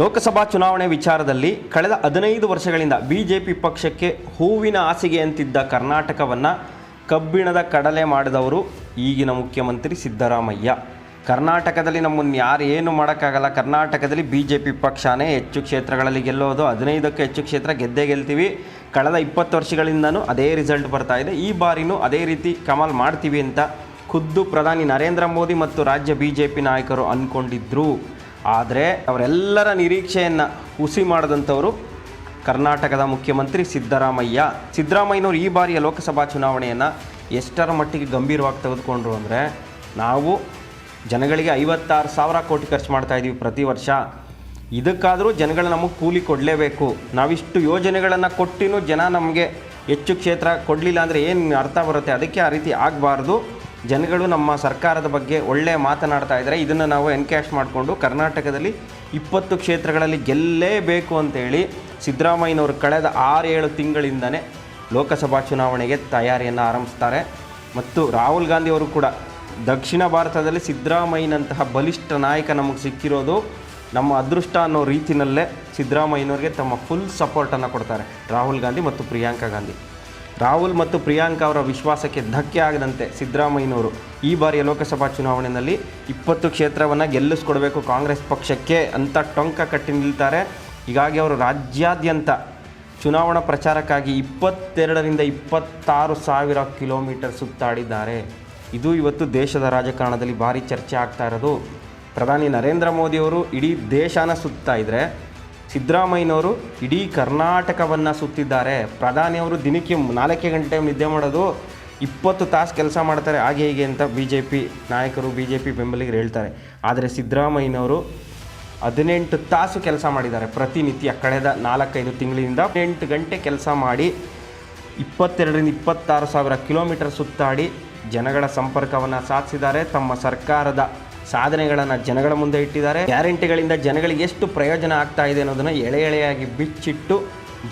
ಲೋಕಸಭಾ ಚುನಾವಣೆ ವಿಚಾರದಲ್ಲಿ ಕಳೆದ ಹದಿನೈದು ವರ್ಷಗಳಿಂದ ಬಿಜೆಪಿ ಪಕ್ಷಕ್ಕೆ ಹೂವಿನ ಹಾಸಿಗೆ ಅಂತಿದ್ದ ಕರ್ನಾಟಕವನ್ನು ಕಬ್ಬಿಣದ ಕಡಲೆ ಮಾಡಿದವರು ಈಗಿನ ಮುಖ್ಯಮಂತ್ರಿ ಸಿದ್ದರಾಮಯ್ಯ. ಕರ್ನಾಟಕದಲ್ಲಿ ನಮ್ಮನ್ನು ಯಾರು ಏನು ಮಾಡೋಕ್ಕಾಗಲ್ಲ. ಕರ್ನಾಟಕದಲ್ಲಿ ಬಿ ಜೆ ಪಿ ಪಕ್ಷನೇ ಹೆಚ್ಚು ಕ್ಷೇತ್ರಗಳಲ್ಲಿ ಗೆಲ್ಲೋದು. ಹದಿನೈದಕ್ಕೂ ಹೆಚ್ಚು ಕ್ಷೇತ್ರ ಗೆದ್ದೇ ಗೆಲ್ತೀವಿ. ಕಳೆದ ಇಪ್ಪತ್ತು ವರ್ಷಗಳಿಂದನೂ ಅದೇ ರಿಸಲ್ಟ್ ಬರ್ತಾ ಇದೆ. ಈ ಬಾರಿನೂ ಅದೇ ರೀತಿ ಕಮಲ್ ಮಾಡ್ತೀವಿ ಅಂತ ಖುದ್ದು ಪ್ರಧಾನಿ ನರೇಂದ್ರ ಮೋದಿ ಮತ್ತು ರಾಜ್ಯ ಬಿ ಜೆ ಪಿ ನಾಯಕರು ಅಂದ್ಕೊಂಡಿದ್ರು ಆದರೆ ಅವರೆಲ್ಲರ ನಿರೀಕ್ಷೆಯನ್ನು ಹುಸಿ ಮಾಡಿದಂಥವರು ಕರ್ನಾಟಕದ ಮುಖ್ಯಮಂತ್ರಿ ಸಿದ್ದರಾಮಯ್ಯ. ಸಿದ್ದರಾಮಯ್ಯನವರು ಈ ಬಾರಿಯ ಲೋಕಸಭಾ ಚುನಾವಣೆಯನ್ನು ಎಷ್ಟರ ಮಟ್ಟಿಗೆ ಗಂಭೀರವಾಗಿ ತೆಗೆದುಕೊಂಡ್ರು ಅಂದರೆ ನಾವು ಜನಗಳಿಗೆ ಐವತ್ತಾರು ಸಾವಿರ ಕೋಟಿ ಖರ್ಚು ಮಾಡ್ತಾ ಇದ್ದೀವಿ ಪ್ರತಿ ವರ್ಷ. ಇದಕ್ಕಾದರೂ ಜನಗಳು ನಮಗೆ ಕೂಲಿ ಕೊಡಲೇಬೇಕು. ನಾವಿಷ್ಟು ಯೋಜನೆಗಳನ್ನು ಕೊಟ್ಟಿನೂ ಜನ ನಮಗೆ ಹೆಚ್ಚು ಕ್ಷೇತ್ರ ಕೊಡಲಿಲ್ಲ ಅಂದರೆ ಏನು ಅರ್ಥ ಬರುತ್ತೆ? ಅದಕ್ಕೆ ಆ ರೀತಿ ಆಗಬಾರ್ದು. ಜನಗಳು ನಮ್ಮ ಸರ್ಕಾರದ ಬಗ್ಗೆ ಒಳ್ಳೆ ಮಾತನಾಡ್ತಾ ಇದ್ದಾರೆ. ಇದನ್ನು ನಾವು ಎನ್ಕ್ಯಾಶ್ ಮಾಡಿಕೊಂಡು ಕರ್ನಾಟಕದಲ್ಲಿ ಇಪ್ಪತ್ತು ಕ್ಷೇತ್ರಗಳಲ್ಲಿ ಗೆಲ್ಲೇಬೇಕು ಅಂತೇಳಿ ಸಿದ್ದರಾಮಯ್ಯನವರು ಕಳೆದ ಆರು, ಏಳು ತಿಂಗಳಿಂದನೇ ಲೋಕಸಭಾ ಚುನಾವಣೆಗೆ ತಯಾರಿಯನ್ನು ಆರಂಭಿಸ್ತಾರೆ. ಮತ್ತು ರಾಹುಲ್ ಗಾಂಧಿ ಅವರು ಕೂಡ ದಕ್ಷಿಣ ಭಾರತದಲ್ಲಿ ಸಿದ್ದರಾಮಯ್ಯನಂತಹ ಬಲಿಷ್ಠ ನಾಯಕ ನಮಗೆ ಸಿಕ್ಕಿರೋದು ನಮ್ಮ ಅದೃಷ್ಟ ಅನ್ನೋ ರೀತಿಯಲ್ಲೇ ಸಿದ್ದರಾಮಯ್ಯನವ್ರಿಗೆ ತಮ್ಮ ಫುಲ್ ಸಪೋರ್ಟನ್ನು ಕೊಡ್ತಾರೆ. ರಾಹುಲ್ ಗಾಂಧಿ ಮತ್ತು ಪ್ರಿಯಾಂಕಾ ಗಾಂಧಿ. ರಾಹುಲ್ ಮತ್ತು ಪ್ರಿಯಾಂಕಾ ಅವರ ವಿಶ್ವಾಸಕ್ಕೆ ಧಕ್ಕೆ ಆಗದಂತೆ ಸಿದ್ದರಾಮಯ್ಯನವರು ಈ ಬಾರಿಯ ಲೋಕಸಭಾ ಚುನಾವಣೆಯಲ್ಲಿ ಇಪ್ಪತ್ತು ಕ್ಷೇತ್ರವನ್ನು ಗೆಲ್ಲಿಸ್ಕೊಡ್ಬೇಕು ಕಾಂಗ್ರೆಸ್ ಪಕ್ಷಕ್ಕೆ ಅಂತ ಟೊಂಕ ಕಟ್ಟಿ ನಿಲ್ತಾರೆ. ಹೀಗಾಗಿ ಅವರು ರಾಜ್ಯಾದ್ಯಂತ ಚುನಾವಣಾ ಪ್ರಚಾರಕ್ಕಾಗಿ ಇಪ್ಪತ್ತೆರಡರಿಂದ ಇಪ್ಪತ್ತಾರು ಸಾವಿರ ಕಿಲೋಮೀಟರ್ ಸುತ್ತಾಡಿದ್ದಾರೆ. ಇದು ಇವತ್ತು ದೇಶದ ರಾಜಕಾರಣದಲ್ಲಿ ಭಾರಿ ಚರ್ಚೆ ಆಗ್ತಾ ಇರೋದು. ಪ್ರಧಾನಿ ನರೇಂದ್ರ ಮೋದಿಯವರು ಇಡೀ ದೇಶನ ಸುತ್ತಾ ಇದ್ದರೆ ಸಿದ್ದರಾಮಯ್ಯನವರು ಇಡೀ ಕರ್ನಾಟಕವನ್ನು ಸುತ್ತಿದ್ದಾರೆ. ಪ್ರಧಾನಿಯವರು ದಿನಕ್ಕೆ ನಾಲ್ಕೇ ಗಂಟೆ ನಿದ್ದೆ ಮಾಡೋದು ಇಪ್ಪತ್ತು ತಾಸು ಕೆಲಸ ಮಾಡ್ತಾರೆ. ಹಾಗೆ ಹೀಗೆ ಅಂತ ಬಿ ಜೆ ಪಿ ನಾಯಕರು ಬಿ ಜೆ ಪಿ ಬೆಂಬಲಿಗರು ಹೇಳ್ತಾರೆ. ಆದರೆ ಸಿದ್ದರಾಮಯ್ಯನವರು ಹದಿನೆಂಟು ತಾಸು ಕೆಲಸ ಮಾಡಿದ್ದಾರೆ. ಪ್ರತಿನಿತ್ಯ ಕಳೆದ ನಾಲ್ಕೈದು ತಿಂಗಳಿಂದ ಎಂಟು ಗಂಟೆ ಕೆಲಸ ಮಾಡಿ ಇಪ್ಪತ್ತೆರಡರಿಂದ ಇಪ್ಪತ್ತಾರು ಸಾವಿರ ಕಿಲೋಮೀಟರ್ ಸುತ್ತಾಡಿ ಜನಗಳ ಸಂಪರ್ಕವನ್ನು ಸಾಧಿಸಿದ್ದಾರೆ. ತಮ್ಮ ಸರ್ಕಾರದ ಸಾಧನೆಗಳನ್ನು ಜನಗಳ ಮುಂದೆ ಇಟ್ಟಿದ್ದಾರೆ. ಗ್ಯಾರಂಟಿಗಳಿಂದ ಜನಗಳಿಗೆ ಎಷ್ಟು ಪ್ರಯೋಜನ ಆಗ್ತಾ ಇದೆ ಅನ್ನೋದನ್ನು ಎಳೆ ಎಳೆಯಾಗಿ ಬಿಚ್ಚಿಟ್ಟು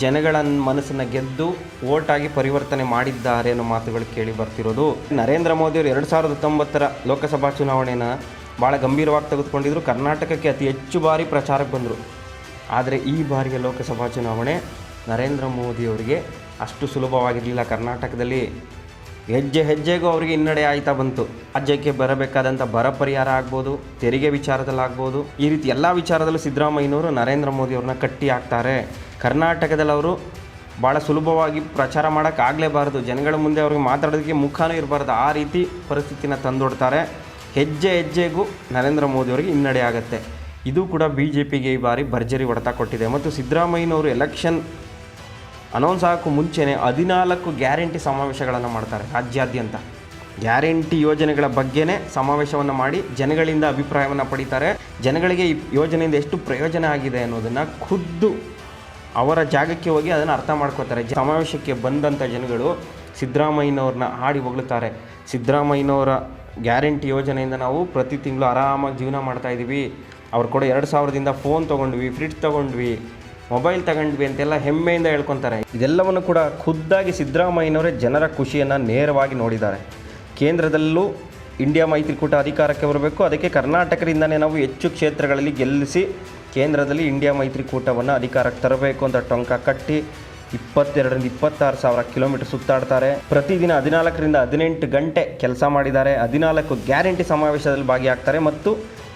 ಜನಗಳ ಮನಸ್ಸನ್ನು ಗೆದ್ದು ಓಟಾಗಿ ಪರಿವರ್ತನೆ ಮಾಡಿದ್ದಾರೆ ಅನ್ನೋ ಮಾತುಗಳು ಕೇಳಿ ಬರ್ತಿರೋದು. ನರೇಂದ್ರ ಮೋದಿಯವರು ಎರಡು ಸಾವಿರದ ಹತ್ತೊಂಬತ್ತರ ಲೋಕಸಭಾ ಚುನಾವಣೆನ ಭಾಳ ಗಂಭೀರವಾಗಿ ತೆಗೆದುಕೊಂಡಿದ್ರು. ಕರ್ನಾಟಕಕ್ಕೆ ಅತಿ ಹೆಚ್ಚು ಬಾರಿ ಪ್ರಚಾರಕ್ಕೆ ಬಂದರು. ಆದರೆ ಈ ಬಾರಿಯ ಲೋಕಸಭಾ ಚುನಾವಣೆ ನರೇಂದ್ರ ಮೋದಿಯವರಿಗೆ ಅಷ್ಟು ಸುಲಭವಾಗಿರಲಿಲ್ಲ ಕರ್ನಾಟಕದಲ್ಲಿ. ಹೆಜ್ಜೆ ಹೆಜ್ಜೆಗೂ ಅವರಿಗೆ ಹಿನ್ನಡೆ ಆಯ್ತಾ ಬಂತು. ರಾಜ್ಯಕ್ಕೆ ಬರಬೇಕಾದಂಥ ಬರ ಪರಿಹಾರ ಆಗ್ಬೋದು, ತೆರಿಗೆ ವಿಚಾರದಲ್ಲಾಗ್ಬೋದು ಈ ರೀತಿ ಎಲ್ಲ ವಿಚಾರದಲ್ಲೂ ಸಿದ್ದರಾಮಯ್ಯನವರು ನರೇಂದ್ರ ಮೋದಿ ಅವ್ರನ್ನ ಕಟ್ಟಿ ಹಾಕ್ತಾರೆ. ಕರ್ನಾಟಕದಲ್ಲಿ ಅವರು ಭಾಳ ಸುಲಭವಾಗಿ ಪ್ರಚಾರ ಮಾಡೋಕ್ಕಾಗಲೇಬಾರ್ದು ಜನಗಳ ಮುಂದೆ ಅವ್ರಿಗೆ ಮಾತಾಡೋದಕ್ಕೆ ಮುಖಾನೂ ಇರಬಾರ್ದು. ಆ ರೀತಿ ಪರಿಸ್ಥಿತಿನ ತಂದೊಡ್ತಾರೆ. ಹೆಜ್ಜೆ ಹೆಜ್ಜೆಗೂ ನರೇಂದ್ರ ಮೋದಿ ಅವರಿಗೆ ಹಿನ್ನಡೆ ಆಗುತ್ತೆ. ಇದು ಕೂಡ ಬಿ ಜೆ ಪಿಗೆ ಈ ಬಾರಿ ಭರ್ಜರಿ ಹೊಡೆತ ಕೊಟ್ಟಿದೆ. ಮತ್ತು ಸಿದ್ದರಾಮಯ್ಯನವರು ಎಲೆಕ್ಷನ್ ಅನೌನ್ಸ್ ಆಗೋಕ್ಕೂ ಮುಂಚೆನೇ ಹದಿನಾಲ್ಕು ಗ್ಯಾರಂಟಿ ಸಮಾವೇಶಗಳನ್ನು ಮಾಡ್ತಾರೆ ರಾಜ್ಯಾದ್ಯಂತ. ಗ್ಯಾರಂಟಿ ಯೋಜನೆಗಳ ಬಗ್ಗೆನೇ ಸಮಾವೇಶವನ್ನು ಮಾಡಿ ಜನಗಳಿಂದ ಅಭಿಪ್ರಾಯವನ್ನು ಪಡೀತಾರೆ. ಜನಗಳಿಗೆ ಈ ಯೋಜನೆಯಿಂದ ಎಷ್ಟು ಪ್ರಯೋಜನ ಆಗಿದೆ ಅನ್ನೋದನ್ನು ಖುದ್ದು ಅವರ ಜಾಗಕ್ಕೆ ಹೋಗಿ ಅದನ್ನು ಅರ್ಥ ಮಾಡ್ಕೋತಾರೆ ಸಮಾವೇಶಕ್ಕೆ ಬಂದಂಥ ಜನಗಳು ಸಿದ್ದರಾಮಯ್ಯನವ್ರನ್ನ ಹಾಡಿ ಹೊಗಳುತ್ತಾರೆ ಸಿದ್ದರಾಮಯ್ಯನವರ ಗ್ಯಾರಂಟಿ ಯೋಜನೆಯಿಂದ ನಾವು ಪ್ರತಿ ತಿಂಗಳು ಆರಾಮಾಗಿ ಜೀವನ ಮಾಡ್ತಾಯಿದ್ದೀವಿ ಅವ್ರು ಕೂಡ ಎರಡು ಸಾವಿರದಿಂದ ಫೋನ್ ತೊಗೊಂಡ್ವಿ, ಫ್ರಿಡ್ಜ್ ತೊಗೊಂಡ್ವಿ. ಮೊಬೈಲ್ ತಗೊಂಡ್ವಿ ಅಂತೆಲ್ಲ ಹೆಮ್ಮೆಯಿಂದ ಹೇಳ್ಕೊತಾರೆ. ಇದೆಲ್ಲವನ್ನು ಕೂಡ ಖುದ್ದಾಗಿ ಸಿದ್ದರಾಮಯ್ಯನವರೇ ಜನರ ಖುಷಿಯನ್ನು ನೇರವಾಗಿ ನೋಡಿದ್ದಾರೆ. ಕೇಂದ್ರದಲ್ಲೂ ಇಂಡಿಯಾ ಮೈತ್ರಿಕೂಟ ಅಧಿಕಾರಕ್ಕೆ ಬರಬೇಕು. ಅದಕ್ಕೆ ಕರ್ನಾಟಕದಿಂದನೇ ನಾವು ಹೆಚ್ಚು ಕ್ಷೇತ್ರಗಳಲ್ಲಿ ಗೆಲ್ಲಿಸಿ ಕೇಂದ್ರದಲ್ಲಿ ಇಂಡಿಯಾ ಮೈತ್ರಿಕೂಟವನ್ನು ಅಧಿಕಾರಕ್ಕೆ ತರಬೇಕು ಅಂತ ಟೊಂಕ ಕಟ್ಟಿ ಇಪ್ಪತ್ತೆರಡರಿಂದ ಇಪ್ಪತ್ತಾರು ಸಾವಿರ ಕಿಲೋಮೀಟರ್ ಸುತ್ತಾಡ್ತಾರೆ. ಪ್ರತಿದಿನ ಹದಿನಾಲ್ಕರಿಂದ ಹದಿನೆಂಟು ಗಂಟೆ ಕೆಲಸ ಮಾಡಿದ್ದಾರೆ. ಹದಿನಾಲ್ಕು ಗ್ಯಾರಂಟಿ ಸಮಾವೇಶದಲ್ಲಿ ಭಾಗಿಯಾಗ್ತಾರೆ. ಮತ್ತು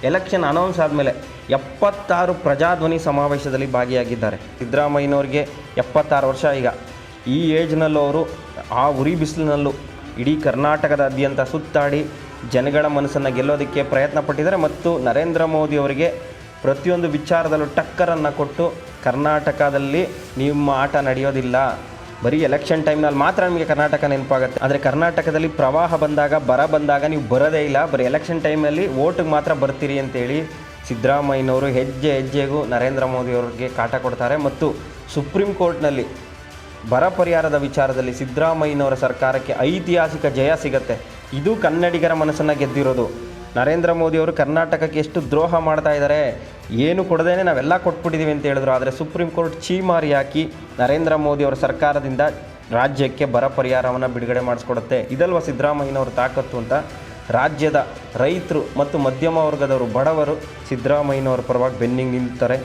ಎಲೆಕ್ಷನ್ ಅನೌನ್ಸ್ ಆದಮೇಲೆ ಎಪ್ಪತ್ತಾರು ಪ್ರಜಾಧ್ವನಿ ಸಮಾವೇಶದಲ್ಲಿ ಭಾಗಿಯಾಗಿದ್ದಾರೆ. ಸಿದ್ದರಾಮಯ್ಯನವ್ರಿಗೆ ಎಪ್ಪತ್ತಾರು ವರ್ಷ ಈಗ. ಈ ಏಜ್ನಲ್ಲೂ ಅವರು, ಆ ಉರಿ ಬಿಸಿಲಿನಲ್ಲೂ ಇಡೀ ಕರ್ನಾಟಕದಾದ್ಯಂತ ಸುತ್ತಾಡಿ ಜನಗಳ ಮನಸ್ಸನ್ನು ಗೆಲ್ಲೋದಕ್ಕೆ ಪ್ರಯತ್ನ ಪಟ್ಟಿದ್ದಾರೆ ಮತ್ತು ನರೇಂದ್ರ ಮೋದಿ ಅವರಿಗೆ ಪ್ರತಿಯೊಂದು ವಿಚಾರದಲ್ಲೂ ಟಕ್ಕರನ್ನು ಕೊಟ್ಟು ಕರ್ನಾಟಕದಲ್ಲಿ ನಿಮ್ಮ ಆಟ ನಡೆಯೋದಿಲ್ಲ. ಬರೀ ಎಲೆಕ್ಷನ್ ಟೈಮ್ನಲ್ಲಿ ಮಾತ್ರ ನಿಮಗೆ ಕರ್ನಾಟಕ ನೆನಪಾಗುತ್ತೆ. ಆದರೆ ಕರ್ನಾಟಕದಲ್ಲಿ ಪ್ರವಾಹ ಬಂದಾಗ, ಬರ ಬಂದಾಗ ನೀವು ಬರೋದೇ ಇಲ್ಲ. ಬರೀ ಎಲೆಕ್ಷನ್ ಟೈಮಲ್ಲಿ ಓಟಿಗೆ ಮಾತ್ರ ಬರ್ತೀರಿ ಅಂತೇಳಿ ಸಿದ್ದರಾಮಯ್ಯನವರು ಹೆಜ್ಜೆ ಹೆಜ್ಜೆಗೂ ನರೇಂದ್ರ ಮೋದಿಯವ್ರಿಗೆ ಕಾಟ ಕೊಡ್ತಾರೆ. ಮತ್ತು ಸುಪ್ರೀಂ ಕೋರ್ಟ್ನಲ್ಲಿ ಬರ ಪರಿಹಾರದ ವಿಚಾರದಲ್ಲಿ ಸಿದ್ದರಾಮಯ್ಯನವರ ಸರ್ಕಾರಕ್ಕೆ ಐತಿಹಾಸಿಕ ಜಯ ಸಿಗತ್ತೆ. ಇದು ಕನ್ನಡಿಗರ ಮನಸ್ಸನ್ನು ಗೆದ್ದಿರೋದು. ನರೇಂದ್ರ ಮೋದಿ ಅವರು ಕರ್ನಾಟಕಕ್ಕೆ ಎಷ್ಟು ದ್ರೋಹ ಮಾಡ್ತಾ ಇದ್ದಾರೆ, ಏನು ಕೊಡದೇನೆ ನಾವೆಲ್ಲ ಕೊಟ್ಬಿಟ್ಟಿದ್ದೀವಿ ಅಂತ ಹೇಳಿದ್ರು. ಆದರೆ ಸುಪ್ರೀಂ ಕೋರ್ಟ್ ಚೀಮಾರಿ ಹಾಕಿ ನರೇಂದ್ರ ಮೋದಿ ಅವರ ಸರ್ಕಾರದಿಂದ ರಾಜ್ಯಕ್ಕೆ ಬರ ಪರಿಹಾರವನ್ನು ಬಿಡುಗಡೆ ಮಾಡಿಸ್ಕೊಡುತ್ತೆ. ಇದಲ್ವ ಸಿದ್ದರಾಮಯ್ಯನವರು ತಾಕತ್ತು ಅಂತ? ರಾಜ್ಯದ ರೈತರು ಮತ್ತು ಮಧ್ಯಮ ವರ್ಗದವರು ಬಡವರು ಸಿದ್ದರಾಮಯ್ಯನವರ ಪರವಾಗಿ ಬೆನ್ನಿಗೆ ನಿಲ್ತಾರೆ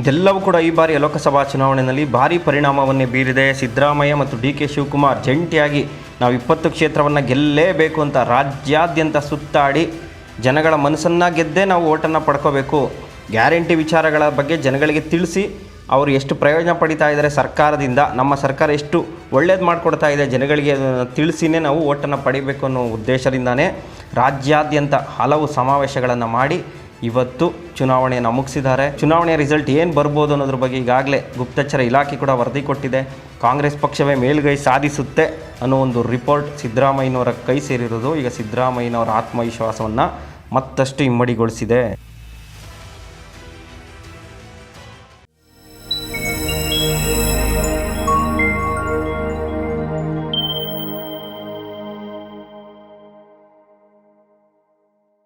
ಇದೆಲ್ಲವೂ ಕೂಡ ಈ ಬಾರಿಯ ಲೋಕಸಭಾ ಚುನಾವಣೆಯಲ್ಲಿ ಭಾರೀ ಪರಿಣಾಮವನ್ನೇ ಬೀರಿದೆ. ಸಿದ್ದರಾಮಯ್ಯ ಮತ್ತು ಡಿ ಕೆ ಶಿವಕುಮಾರ್ ಜಂಟಿಯಾಗಿ ನಾವು ಇಪ್ಪತ್ತು ಕ್ಷೇತ್ರವನ್ನು ಗೆಲ್ಲಲೇಬೇಕು ಅಂತ ರಾಜ್ಯಾದ್ಯಂತ ಸುತ್ತಾಡಿ ಜನಗಳ ಮನಸ್ಸನ್ನು ಗೆದ್ದೇ ನಾವು ಓಟನ್ನು ಪಡ್ಕೋಬೇಕು. ಗ್ಯಾರಂಟಿ ವಿಚಾರಗಳ ಬಗ್ಗೆ ಜನಗಳಿಗೆ ತಿಳಿಸಿ ಅವರು ಎಷ್ಟು ಪ್ರಯೋಜನ ಪಡಿತಾ ಇದ್ದಾರೆ ಸರ್ಕಾರದಿಂದ, ನಮ್ಮ ಸರ್ಕಾರ ಎಷ್ಟು ಒಳ್ಳೇದು ಮಾಡಿಕೊಡ್ತಾ ಇದೆ ಜನಗಳಿಗೆ ಅದನ್ನು ತಿಳಿಸಿನೇ ನಾವು ಓಟನ್ನು ಪಡಿಬೇಕು ಅನ್ನೋ ಉದ್ದೇಶದಿಂದನೇ ರಾಜ್ಯಾದ್ಯಂತ ಹಲವು ಸಮಾವೇಶಗಳನ್ನು ಮಾಡಿ ಇವತ್ತು ಚುನಾವಣೆಯನ್ನು ಮುಗಿಸಿದ್ದಾರೆ. ಚುನಾವಣೆಯ ರಿಸಲ್ಟ್ ಏನು ಬರ್ಬೋದು ಅನ್ನೋದ್ರ ಬಗ್ಗೆ ಈಗಾಗಲೇ ಗುಪ್ತಚರ ಇಲಾಖೆ ಕೂಡ ವರದಿ ಕೊಟ್ಟಿದೆ. ಕಾಂಗ್ರೆಸ್ ಪಕ್ಷವೇ ಮೇಲುಗೈ ಸಾಧಿಸುತ್ತೆ ಅನ್ನೋ ಒಂದು ರಿಪೋರ್ಟ್ ಸಿದ್ದರಾಮಯ್ಯನವರ ಕೈ ಸೇರಿರೋದು. ಈಗ ಸಿದ್ದರಾಮಯ್ಯನವರ ಆತ್ಮವಿಶ್ವಾಸವನ್ನು ಮತ್ತಷ್ಟು ಇಮ್ಮಡಿಗೊಳಿಸಿದೆ